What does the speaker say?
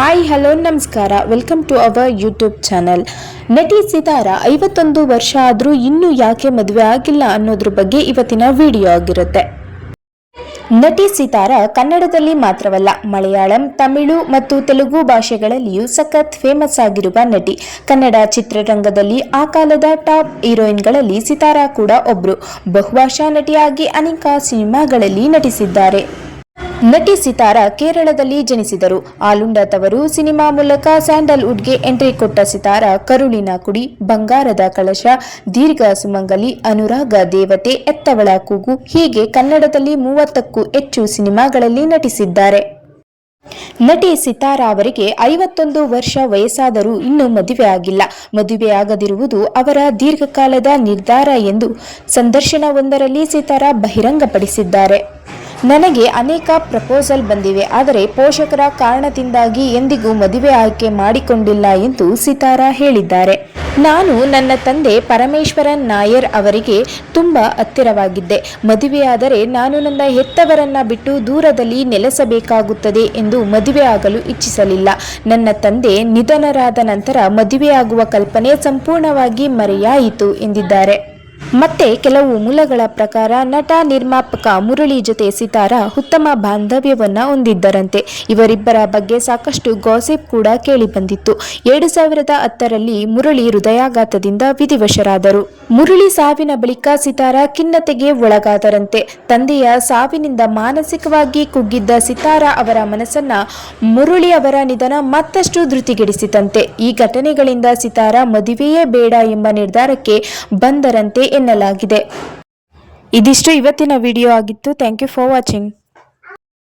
Hi hello ನಮಸ್ಕಾರ. Welcome to our YouTube channel ನಟಿ ಸಿತಾರ ಐವತ್ತೊಂದು ವರ್ಷ ಆದರೂ ಇನ್ನೂ ಯಾಕೆ ಮದುವೆ ಆಗಿಲ್ಲ ಅನ್ನೋದ್ರ ಬಗ್ಗೆ ಇವತ್ತಿನ ವಿಡಿಯೋ ಆಗಿರುತ್ತೆ. ನಟಿ ಸಿತಾರ ಕನ್ನಡದಲ್ಲಿ ಮಾತ್ರವಲ್ಲ, ಮಲಯಾಳಂ, ತಮಿಳು ಮತ್ತು ತೆಲುಗು ಭಾಷೆಗಳಲ್ಲಿಯೂ ಸಖತ್ ಫೇಮಸ್ ಆಗಿರುವ ನಟಿ. ಕನ್ನಡ ಚಿತ್ರರಂಗದಲ್ಲಿ ಆ ಕಾಲದ ಟಾಪ್ ಹೀರೋಯಿನ್ಗಳಲ್ಲಿ ಸಿತಾರಾ ಕೂಡ ಒಬ್ರು. ಬಹುಭಾಷಾ ನಟಿಯಾಗಿ ಅನೇಕ ಸಿನಿಮಾಗಳಲ್ಲಿ ನಟಿಸಿದ್ದಾರೆ. ನಟಿ ಸಿತಾರ ಕೇರಳದಲ್ಲಿ ಜನಿಸಿದರು. ಆಲುಂಡ ತವರು ಸಿನಿಮಾ ಮೂಲಕ ಸ್ಯಾಂಡಲ್ವುಡ್ಗೆ ಎಂಟ್ರಿ ಕೊಟ್ಟ ಸಿತಾರ ಕರುಳಿನ ಕುಡಿ, ಬಂಗಾರದ ಕಳಶ, ದೀರ್ಘ ಸುಮಂಗಲಿ, ಅನುರಾಗ ದೇವತೆ, ಎತ್ತವಳ ಕೂಗು, ಹೀಗೆ ಕನ್ನಡದಲ್ಲಿ ಮೂವತ್ತಕ್ಕೂ ಹೆಚ್ಚು ಸಿನಿಮಾಗಳಲ್ಲಿ ನಟಿಸಿದ್ದಾರೆ. ನಟಿ ಸಿತಾರ ಅವರಿಗೆ ಐವತ್ತೊಂದು ವರ್ಷ ವಯಸ್ಸಾದರೂ ಇನ್ನೂ ಮದುವೆಯಾಗಿಲ್ಲ ಮದುವೆಯಾಗದಿರುವುದು ಅವರ ದೀರ್ಘಕಾಲದ ನಿರ್ಧಾರ ಎಂದು ಸಂದರ್ಶನವೊಂದರಲ್ಲಿ ಸಿತಾರ ಬಹಿರಂಗಪಡಿಸಿದ್ದಾರೆ. ನನಗೆ ಅನೇಕ ಪ್ರಪೋಸಲ್ ಬಂದಿವೆ, ಆದರೆ ಪೋಷಕರ ಕಾರಣದಿಂದಾಗಿ ಎಂದಿಗೂ ಮದುವೆ ಆಯ್ಕೆ ಮಾಡಿಕೊಂಡಿಲ್ಲ ಎಂದು ಸಿತಾರಾ ಹೇಳಿದ್ದಾರೆ. ನಾನು ನನ್ನ ತಂದೆ ಪರಮೇಶ್ವರನ್ ನಾಯರ್ ಅವರಿಗೆ ತುಂಬ ಹತ್ತಿರವಾಗಿದ್ದೆ. ಮದುವೆಯಾದರೆ ನಾನು ನನ್ನ ಹೆತ್ತವರನ್ನ ಬಿಟ್ಟು ದೂರದಲ್ಲಿ ನೆಲೆಸಬೇಕಾಗುತ್ತದೆ ಎಂದು ಮದುವೆಯಾಗಲು ಇಚ್ಛಿಸಲಿಲ್ಲ. ನನ್ನ ತಂದೆ ನಿಧನರಾದ ನಂತರ ಮದುವೆಯಾಗುವ ಕಲ್ಪನೆ ಸಂಪೂರ್ಣವಾಗಿ ಮರೆಯಾಯಿತು ಎಂದಿದ್ದಾರೆ. ಮತ್ತೆ ಕೆಲವು ಮೂಲಗಳ ಪ್ರಕಾರ ನಟ, ನಿರ್ಮಾಪಕ ಮುರಳಿ ಜೊತೆ ಸಿತಾರ ಉತ್ತಮ ಬಾಂಧವ್ಯವನ್ನ ಹೊಂದಿದ್ದರಂತೆ. ಇವರಿಬ್ಬರ ಬಗ್ಗೆ ಸಾಕಷ್ಟು ಗಾಸಿಪ್ ಕೂಡ ಕೇಳಿಬಂದಿತ್ತು. ಎರಡು ಸಾವಿರದ ಹತ್ತರಲ್ಲಿ ಮುರಳಿ ಹೃದಯಾಘಾತದಿಂದ ವಿಧಿವಶರಾದರು. ಮುರಳಿ ಸಾವಿನ ಬಳಿಕ ಸಿತಾರ ಖಿನ್ನತೆಗೆ ಒಳಗಾದರಂತೆ. ತಂದೆಯ ಸಾವಿನಿಂದ ಮಾನಸಿಕವಾಗಿ ಕುಗ್ಗಿದ್ದ ಸಿತಾರ ಅವರ ಮನಸ್ಸನ್ನ ಮುರಳಿ ಅವರ ನಿಧನ ಮತ್ತಷ್ಟು ಧೃತಿಗೆಡಿಸಿತಂತೆ. ಈ ಘಟನೆಗಳಿಂದ ಸಿತಾರ ಮದುವೆಯೇ ಬೇಡ ಎಂಬ ನಿರ್ಧಾರಕ್ಕೆ ಬಂದರಂತೆ ಎನ್ನಲಾಗಿದೆ. ಇದಿಷ್ಟು ಇವತ್ತಿನ ವಿಡಿಯೋ ಆಗಿತ್ತು. Thank you for watching